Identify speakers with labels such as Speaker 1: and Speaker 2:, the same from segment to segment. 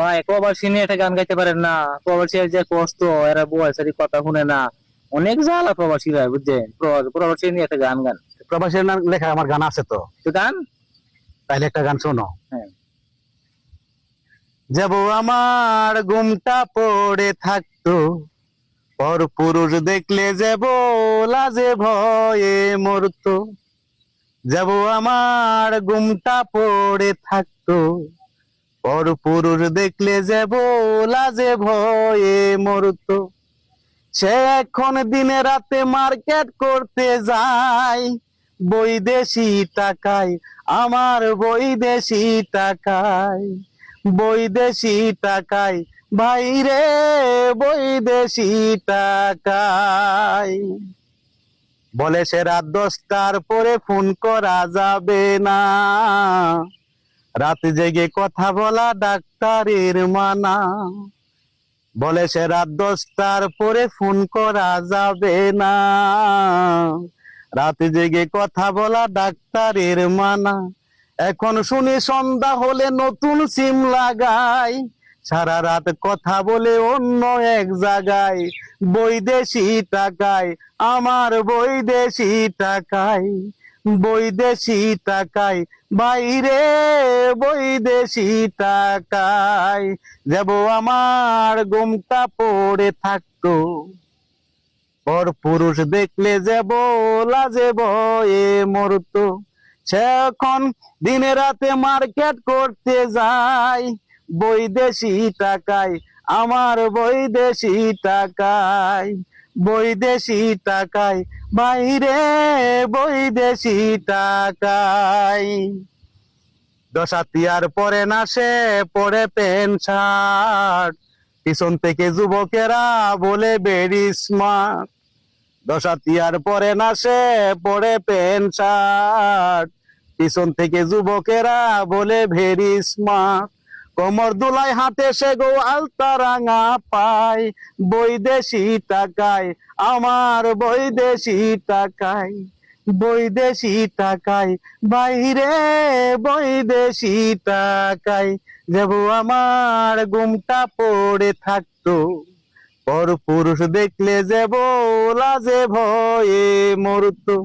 Speaker 1: ভাই প্রবাসী নিয়ে একটা গান গাইতে পারেন না। প্রবাসীর যে কষ্ট এরা বয়সের কথা শুনে না। অনেক জ্বালা প্রবাসীরা বুঝছেন? প্রবাসী নিয়ে একটা গান গান।
Speaker 2: প্রবাসীর নাম লেখা আমার গান আছে তো।
Speaker 1: গান?
Speaker 2: তাইলে একটা গান শোনো।
Speaker 1: হ্যাঁ।
Speaker 2: যাব আমার ঘুমটা পড়ে থাকতো। পর পুরুষ দেখলে যাব লাজে ভয়ে মরতো। যাব আমার গুমটা পড়ে থাকতো। পর দেখলে যাব যে ভয়ে মরতো। সে এখন দিনে রাতে মার্কেট করতে যায়। বৈদেশি টাকায়, আমার বৈদেশি টাকায়। বৈদেশি টাকায়, বাইরে বৈদেশি টাকায়। বলে সে রাত দশটার পরে ফোন করা যাবে না। রাত জেগে কথা বলা ডাক্তারের মানা। বলে সে রাত দশটার পরে ফোন করা যাবে না। রাতে জেগে কথা বলা ডাক্তারের মানা। এখন শুনি সন্ধ্যা হলে নতুন সিম লাগাই। সারা রাত কথা বলে অন্য এক জায়গায় বৈদেশি টাকায়, আমার বৈদেশি টাকায়। বৈদেশি টাকায় বাইরে বৈদেশি টাকায় যাব আমার ঘুমটা পড়ে থাকতো। পর পুরুষ দেখলে যাব, লাজে ভয়ে মরতো। সে এখন দিনে রাতে মার্কেট করতে যায়। বৈদেশি টাকায় আমার বৈদেশি টাকায় বৈদেশি টাকায় বাইরে বৈদেশি টাকায় দশাতিয়ার পরে না সে পরে প্যান্ট শার্ট পিছন থেকে যুবকেরা বলে বেরি স্মার্ট। দশাতিয়ার পরে না সে পরে প্যান্ট শার্ট পিছন থেকে যুবকেরা বলে ভেরি স্মার্ট। কোমর দুলাই হাতে সে গো আলতা রাঙা পায়। বৈদেশি টাকায়, আমার বৈদেশি টাকায়। বৈদেশি টাকায়, বাইরে বৈদেশি টাকায়। যাব আমার ঘুমটা পড়ে থাকতো, পর পুরুষ দেখলে যাব লাজে ভয়ে মরতো।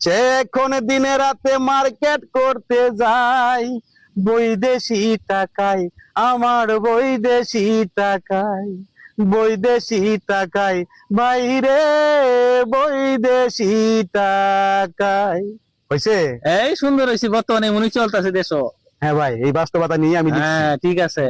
Speaker 2: সে এখন দিনে রাতে মার্কেট করতে যায় বৈদেশি টাকায় আমার বৈদেশি টাকায় বৈদেশি টাকায় বাইরে বৈদেশি টাকায়। হয়েছে
Speaker 1: এই সুন্দর হয়েছে বর্তমানে মনে চলতেছে দেশ
Speaker 2: হ্যাঁ ভাই এই বাস্তবতা নিয়ে আমি
Speaker 1: হ্যাঁ ঠিক আছে।